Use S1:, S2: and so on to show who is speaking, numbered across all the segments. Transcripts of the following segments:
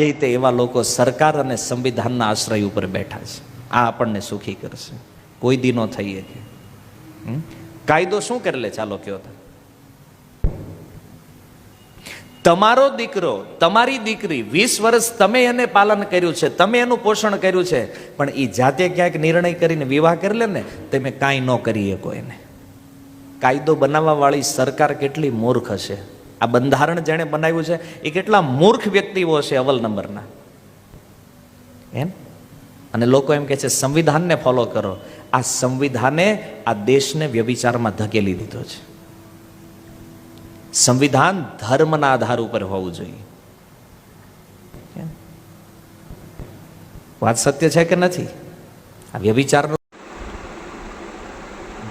S1: જે તે એવા લોકો સરકાર અને સંવિધાનના આશ્રય ઉપર બેઠા છે. આ આપણને સુખી કરશે. કોઈ દિનો થઈએ કે? કાયદો શું કરી લે? ચાલો કયો તમારો દીકરો, તમારી દીકરી વીસ વર્ષ તમે એને પાલન કર્યું છે, તમે એનું પોષણ કર્યું છે, પણ એ જાતે ક્યાંક નિર્ણય કરીને વિવાહ કરી લે ને તમે કાંઈ ન કરી શકો એને. કાયદો બનાવવા વાળી સરકાર કેટલી મૂર્ખ હશે. આ બંધારણ જેણે બનાવ્યું છે, એ કેટલા મૂર્ખ વ્યક્તિઓ છે અવલ નંબરના. એમ? અને લોકો એમ કહે છે, સંવિધાનને ફોલો કરો. આ સંવિધાને આ દેશને વ્યભિચારમાં ધકેલી દીધો છે. સંવિધાન ધર્મના આધાર ઉપર હોવું જોઈએ? વાત સત્ય છે કે નથી? આ વ્યભિચારનો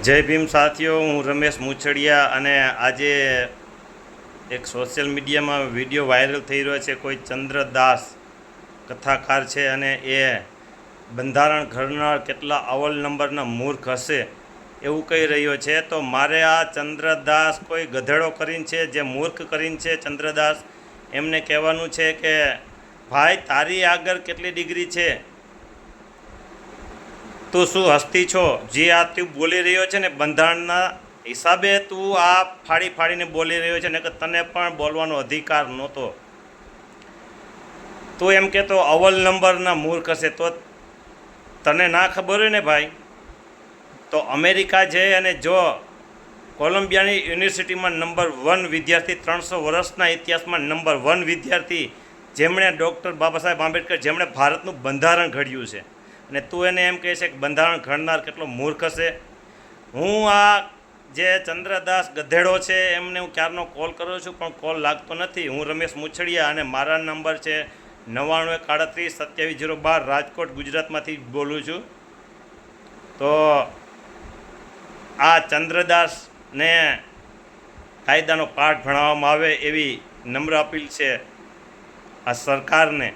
S2: જય ભીમ સાથીઓ, હું રમેશ મુછડિયા અને આજે એક સોશિયલ મીડિયામાં વીડિયો વાયરલ થઈ રહ્યો છે. કોઈ ચંદ્રદાસ કથાકાર છે અને એ બંધારણ ઘડનાર કેટલા અવલ નંબરના મૂર્ખ હશે એવું કહી રહ્યો છે. તો મારે આ ચંદ્રદાસ કોઈ ગધેડો કરીને છે જે મૂર્ખ કરીને છે ચંદ્રદાસ? એમને કહેવાનું છે કે, ભાઈ, તારી આગળ કેટલી ડિગ્રી છે? તું શું હસ્તી છો? જે આ તું બોલી રહ્યો છે ને, બંધારણના હિસાબે તું આ ફાડી ફાડીને બોલી રહ્યો છે ને કે તને પણ બોલવાનો અધિકાર નહોતો. તું એમ કહેતો અવ્વલ નંબરના મૂર્ખ હશે. તો તને ના ખબર હોય ને ભાઈ? તો અમેરિકા છે અને જો કોલંબિયાની યુનિવર્સિટીમાં નંબર વન વિદ્યાર્થી ત્રણસો વર્ષના ઇતિહાસમાં નંબર વન વિદ્યાર્થી, જેમણે ડૉક્ટર બાબા સાહેબ આંબેડકર, જેમણે ભારતનું બંધારણ ઘડ્યું છે. અને તું એને એમ કહે છે કે બંધારણ ઘડનાર કેટલો મૂર્ખ હશે. હું આ જે ચંદ્રદાસ ગધેડો છે, એમને હું ક્યારનો કોલ કરું છું, પણ કોલ લાગતો નથી. હું રમેશ મુછડિયા અને મારા નંબર છે નવ્વાણું એક આડત્રીસ સત્યાવીસ જીરો બાર રાજકોટ, ગુજરાતમાંથી બોલું છું. તો આ ચંદ્રદાસને કાયદાનો પાઠ ભણાવવામાં આવે એવી નમ્ર અપીલ છે આ સરકારને,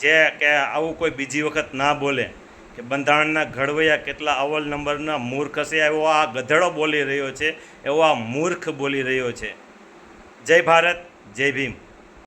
S2: જે કે આવું કોઈ બીજી વખત ના બોલે. કે બંધારણના ઘડવૈયા કેટલા અવ્વલ નંબરના મૂર્ખ હશે, એવો આ ગધેડો બોલી રહ્યો છે, એવો આ મૂર્ખ બોલી રહ્યો છે. જય ભારત, જય ભીમ.